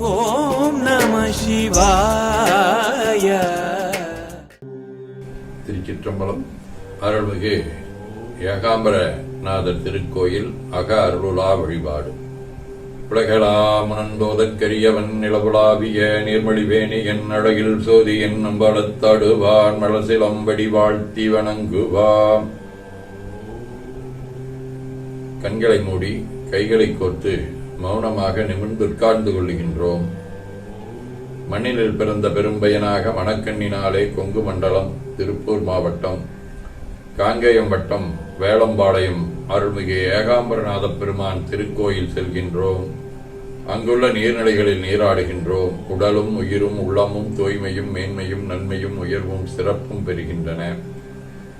ஓம் நம சிவாய. திருச்சிற்றம்பலம் அருள்மிகு ஏகாம்பரநாதர் திருக்கோயில் அக அருளுலா வழிபாடு உலகளாமனந்தோதற்கரியவன் நிலவுலாவிய நீர்மொழிவேணி என் அழகில் சோதி என் நம்பளத்தடுவான் மலசிலம்படி வாழ்த்தி வணங்குவாம். கண்களை மூடி கைகளை கோர்த்து மௌனமாக நிமிர்ந்து உட்கார்ந்து கொள்ளுகின்றோம். மண்ணிலில் பிறந்த பெரும்பயனாக மணக்கண்ணினாலே கொங்கு மண்டலம் திருப்பூர் மாவட்டம் காங்கேயம் வட்டம் வேளம்பாளையம் அருள்மிகு ஏகாம்பரநாத பெருமான் திருக்கோயில் செல்கின்றோம். அங்குள்ள நீர்நிலைகளில் நீராடுகின்றோம். உடலும் உயிரும் உள்ளமும் தூய்மையும் மேன்மையும் நன்மையும் உயர்வும் சிறப்பும் பெறுகின்றன.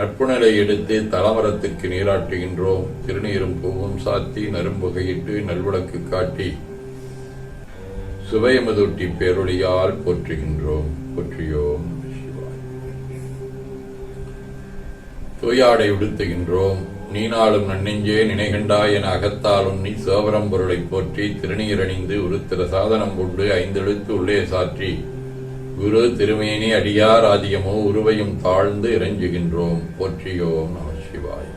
நட்புணரை எடுத்து தலமரத்துக்கு நீராட்டுகின்றோம். திருநீரும் பூவும் சாத்தி நரும்புகையிட்டு நல்விளக்கு காட்டி சுவையமுதூட்டி பேரொழியால் போற்றுகின்றோம். போற்றியோம் தூயாடை உடுத்துகின்றோம். நீனாலும் நன்னெஞ்சே நினைகண்டாய் என அகத்தாலும் நீ சோவரம் பொருளை போற்றி திருநீரணிந்து உருத்திர சாதனம் கொண்டு ஐந்தெழுத்து உள்ளே சாற்றி குரு திருமேனி அடியார் ஆதியமோ உருவையும் தாழ்ந்து இறைஞ்சுகின்றோம். போற்றியோம் நம சிவாய்.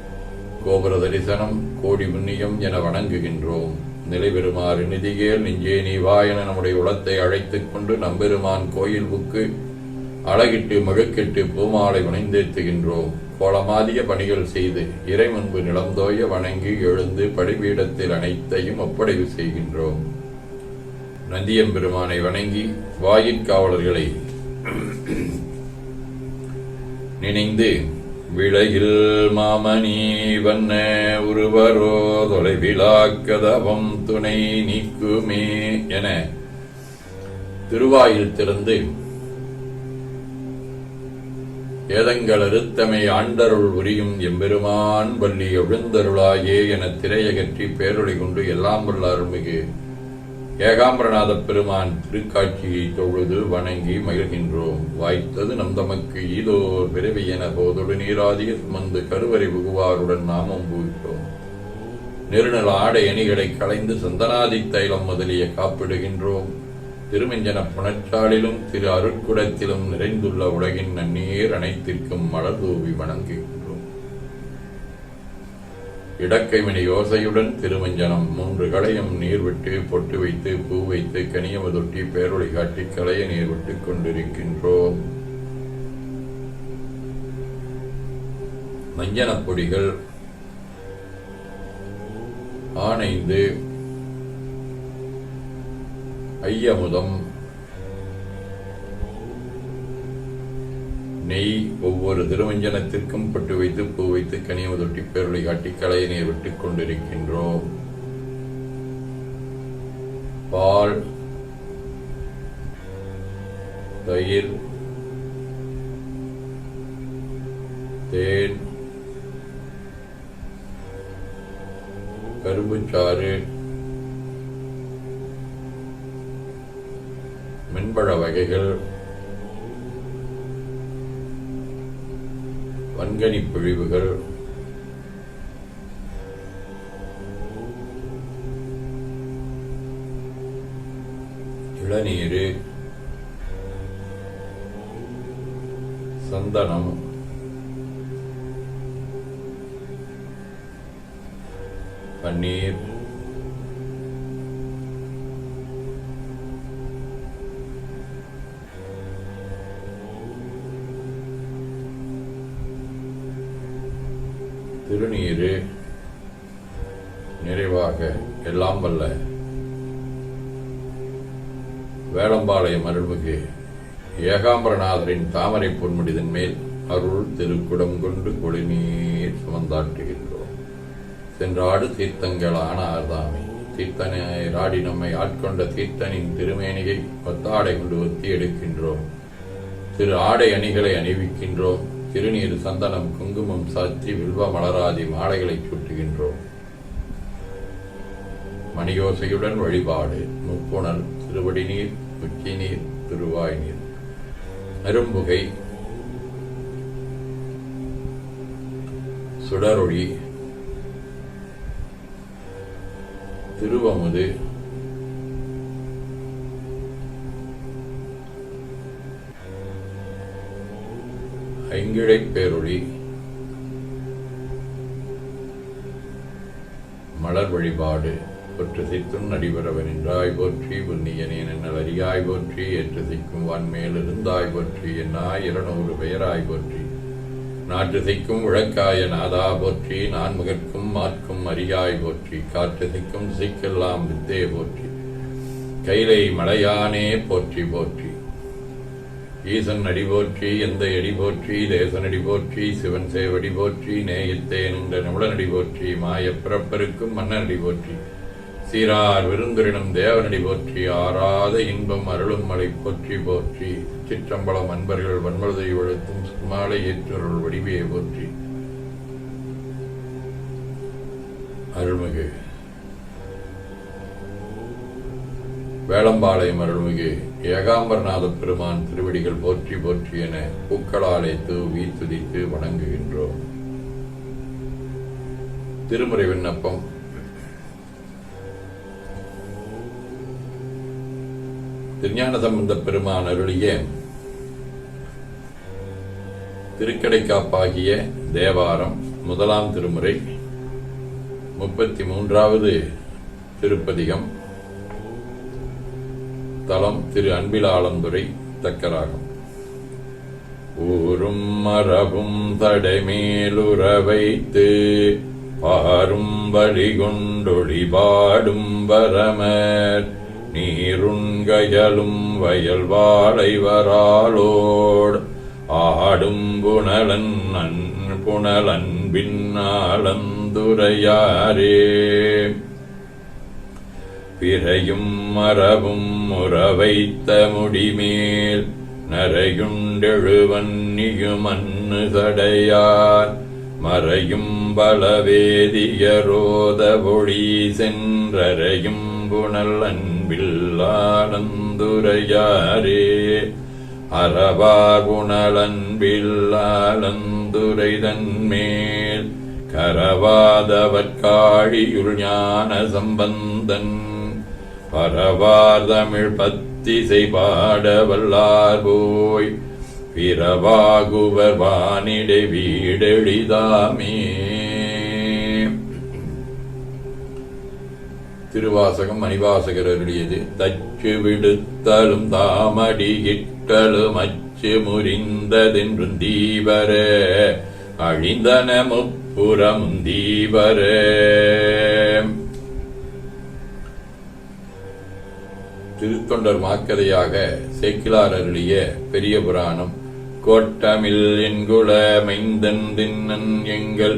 கோபுர தரிசனம் கோடி புண்ணியம் என வணங்குகின்றோம். நிலைபெறுமாறு நிதிகேல் நெஞ்சே நீவா என நம்முடைய உளத்தை அழைத்துக் கொண்டு நம்பெருமான் கோயில் புக்கு அழகிட்டு மழுக்கிட்டு பூமாலை வணிந்தேத்துகின்றோம் கோலமாதிய பணிகள் செய்து இறை முன்பு நிலந்தோய வணங்கி எழுந்து படிபீடத்தில் அனைத்தையும் ஒப்படைவு செய்கின்றோம். நந்தியம்பெருமானை வணங்கி வாயிற்காவலர்களை நினைந்து விளையில் மாமணி வண்ண உருவரோ தொலைவிழாக்கதவம் துணை நீக்குமே என திருவாயில் திறந்து ஏதங்கள் அறுத்தமை ஆண்டருள் உரியும் எம்பெருமான் வள்ளி எழுந்தருளாயே என திரையகற்றி பேரொழி கொண்டு எல்லாம் வல்ல அருள்மிகு ஏகாம்பரநாத பெருமான் திருக்காட்சியை தொழுது வணங்கி மகிழ்கின்றோம். வாய்த்தது நம் தமக்கு ஈதோர் பிறவி என போதொடு நீராதிய சுமந்து கருவறை புகுவாருடன் நாமம் பூவிட்டோம். நெருநல ஆடை அணிகளை களைந்து சந்தனாதி தைலம் முதலிய காப்பிடுகின்றோம். திருமஞ்சன புணச்சாலிலும் திரு அருட்குடத்திலும் நிறைந்துள்ள உலகின் நன்னீர் அனைத்திற்கும் மலர் தூவி வணங்குகின்றோம் இடக்கைவினை யோசையுடன் திருமஞ்சனம் மூன்று களையும் நீர் விட்டு பொட்டு வைத்து பூ வைத்து கனியமுதொட்டி பேரொழி காட்டி களைய நீர் விட்டுக் கொண்டிருக்கின்றோம். மஞ்சனப் பொடிகள் ஆனைந்து ஐயமுதம் நெய் ஒவ்வொரு திருவஞ்சனத்திற்கும் பட்டு வைத்து பூ வைத்து கனியமுதொட்டி பேருளை காட்டி களைய நீர் விட்டுக் கொண்டிருக்கின்றோம். பால் தயிர் தேன் கரும்புச்சாறு மின்பழ வகைகள் வன்கனி பிழிவுகள். இளநீர். சந்தனம். பன்னீர். நிறைவாக எல்லாம் வல்ல வேளம்பாளையம் அருள்மிகு ஏகாம்பரநாதரின் தாமரை பொன்முடிதன் மேல் அருள் திருக்குடம் கொண்டு குடிநீர் சுமந்தாட்டுகின்றோம் சென்றாடு தீர்த்தங்கள் தீர்த்தனை ராடி நம்மை ஆட்கொண்ட தீர்த்தனின் திருமேனியை ஒத்தாடை கொண்டு ஒத்தி எடுக்கின்றோம். திரு ஆடை அணிகளை அணிவிக்கின்றோம். திருநீர் சந்தனம் குங்குமம் சாத்தி வில்வ மலராதி மாலைகளை சுட்டுகின்றோம். மணியோசையுடன் வழிபாடு. முப்புணல் திருவடி நீர் உச்சி நீர் திருவாய் நீர் அரும்புகை. சுடரொளி. திருவமுது. ஐங்கிழை பேரொளி. மலர் வழிபாடு. ஒற்று சித்தும் நடிபரவன் என்றாய் போற்றி புண்ணியனேன் என்னல் அறியாய் போற்றி எற்று சிக்கும் வான்மேல் இருந்தாய் போற்றி என்னாய் இருநூறு பெயராய் போற்றி. நாற்று சிக்கும் விளக்காய நாதா போற்றி நான் முகற்கும் மாற்கும் அறியாய் போற்றி காற்று சிக்கும் சிக்கெல்லாம் வித்தே போற்றி. கைலை மலையானே போற்றி போற்றி. ஈசன் அடி போற்றி எந்த அடி போற்றி தேசன் அடி போற்றி சிவன் சேவடி போற்றி நேயத்தே நின்ற நிமிடனடி போற்றி மாய பிறப்பருக்கும் மன்னனடி போற்றி. சீரார் விருந்துரினும் தேவனடி போற்றி ஆறாத இன்பம் அருளும் மலை போற்றி போற்றி சிற்றம்பலம் அன்பர்கள் வன்மழுதை வழுத்தும் சுமாலை ஏற்றருள் வடிவையை போற்றி. அருள்மிகு. வேளம்பாளையம் அருள்மிகு ஏகாம்பரநாத பெருமான் திருவடிகள் போற்றி போற்றி என பூக்களாலே தூவி துதித்து வணங்குகின்றோம். திருமுறை விண்ணப்பம் திருஞான சம்பந்த பெருமான் அருளிய திருக்கடைக்காப்பாகிய தேவாரம் முதலாம் திருமுறை முப்பத்தி மூன்றாவது திருப்பதிகம் தலம் திரு அன்பிலாளந்துறை தக்கராகும். ஊரும் மரபும் தடைமேலுறவைத்து பாரும் வழி பாடும் வரமர். நீருண்கயலும் வயல் வாழைவராளோடு ஆடும் புனலன் அன் புனலன்பின் ஆளந்துரையாரே பிறையும் மரபும் முறவைத்த முடிமேல் நரையுண்டெழுவன்னியுமன்னு சடையார் மறையும் பலவேதியரோத பொழி சென்றரையும் புனல் அன்பில்லானந்துரையாரே அறவார் புனலன்பில்லானந்துரை தன்மேல் கரவாதவற்காழியுள் ஞான சம்பந்தன் பரவார் தமிழ் பத்திசை பாட வல்லார் போய் பிறவாகுவர் வானிடை வீடெழிதாமே திருவாசகம் மணிவாசகர் அருளியது தச்சு விடுத்தலும் தாமடி இட்டலும் அச்சு முறிந்ததென்றும் தீவர அழிந்தன முப்புறமும் தீவர. திருத்தொண்டர் மாக்கதையாக சேக்கிலார் அருளிய பெரிய புராணம் கோட்டமில் என்குல மைந்தன் தின்னன் எங்கள்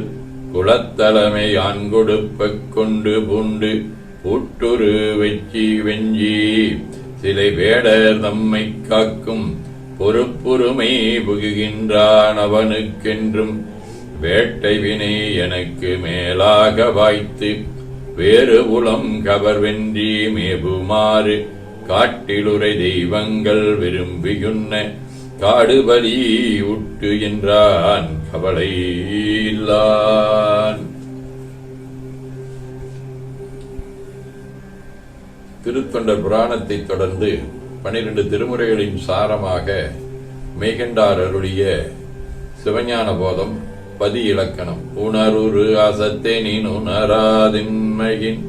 குலத்தலைமை ஆண் கொடுப்ப கொண்டு பூண்டு பூட்டுரு வெச்சி வெஞ்சி சிலை வேடர் தம்மை காக்கும் பொறுப்புரிமை புகுகின்றான் அவனுக்கென்றும் வேட்டை வினை எனக்கு மேலாக வாய்த்து வேறு உளம் கவர்வென்றி மேபுமாறு காட்டிலுரை தெய்வங்கள் விரும்பியுன்ன காடுபலி உட்டு என்றான் கவலை இல்லான் திருத்தொண்டர் புராணத்தை தொடர்ந்து பனிரெண்டு திருமுறைகளின் சாரமாக மேகண்டார் அருளிய சிவஞான போதம் பதி இலக்கணம் உணருரு அசத்தே நீ உணராதின்மையின்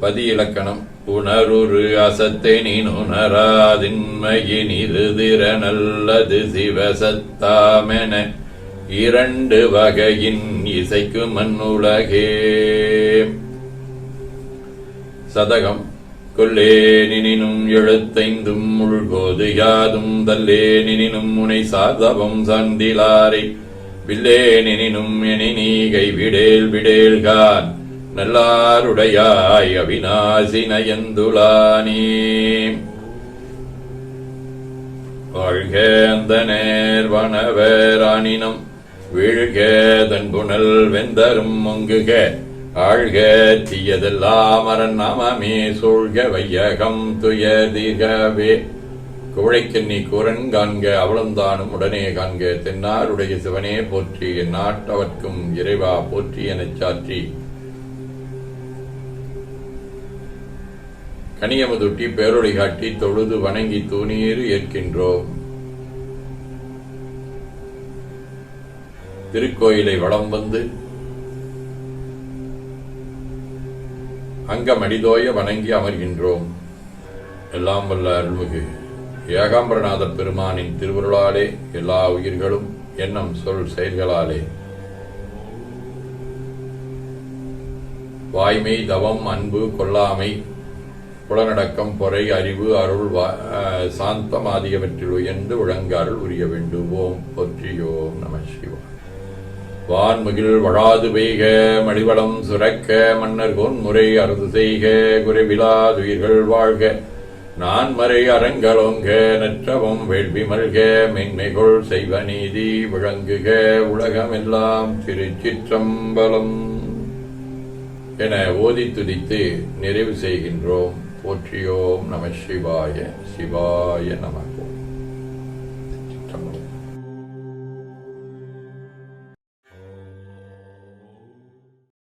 பதி இலக்கணம் உணருரு அசத்தே நீ உணராதின்மையின் இருதிர நல்லது சிவசத்தாமென இரண்டு வகையின் இசைக்கு மண்ணுலகே. சதகம். கொல்லேனினும் எழுத்தைந்தும் முழுகோது யாதும் தல்லேனினும் முனை சாதவம் சார்ந்திலாரை. வில்லேனினும் எனி நீ கைவிடேல் விடேல்கான் நல்லாருடையாய் அவிநாசி நயந்துலானே வாழ்க அந்த நேர்வனவரானினம் வீழ்க தன் புனல் வெந்தரும் மொங்குக. ஆழ்க தீயதெல்லாம் அரண் நாமமே சூழ்க வையகம் துயதிகவே குழைக்கண்ணி குரன் காண்க அவளந்தானும் உடனே காண்க தென்னாருடைய சிவனே போற்றி என் நாட்டவர்க்கும் இறைவா போற்றி எனச் சாற்றி. கனியமுதுட்டி பேரொழி காட்டி தொழுது வணங்கி தூணீர் ஏற்கின்றோம் திருக்கோயிலை வளம் வந்து அங்கமடிதோய வணங்கி அமர்கின்றோம். எல்லாம் வல்ல அருள்மிகு ஏகாம்பரநாத பெருமானின் திருவருளாலே எல்லா உயிர்களும் எண்ணம் சொல் செயல்களாலே. வாய்மை தவம் அன்பு கொல்லாமை புலநடக்கம் பொறை அறிவு அருள் வா- சாந்தம் ஆகியவற்றில் உயர்ந்து ஒழுங்க அருள் உரிய வேண்டுவோம். பொற்றியோம் நம சிவாய். வான்முகில் வழாது பெய்க மடிவளம் சுரக்க மன்னர் முறை அறுது செய்க குறைவிலாதுயிர்கள் வாழ்க. நான் மறை அரங்கலோங்க நற்றவம் வேள்வி மல்க மென்மைகொள் செய்வ நீதி விளங்குக உலகமெல்லாம் திருச்சிற்றம்பலம். என ஓதி துதித்து நிறைவு செய்கின்றோம். போற்றியோம் நம சிவாய சிவாய நமகோம்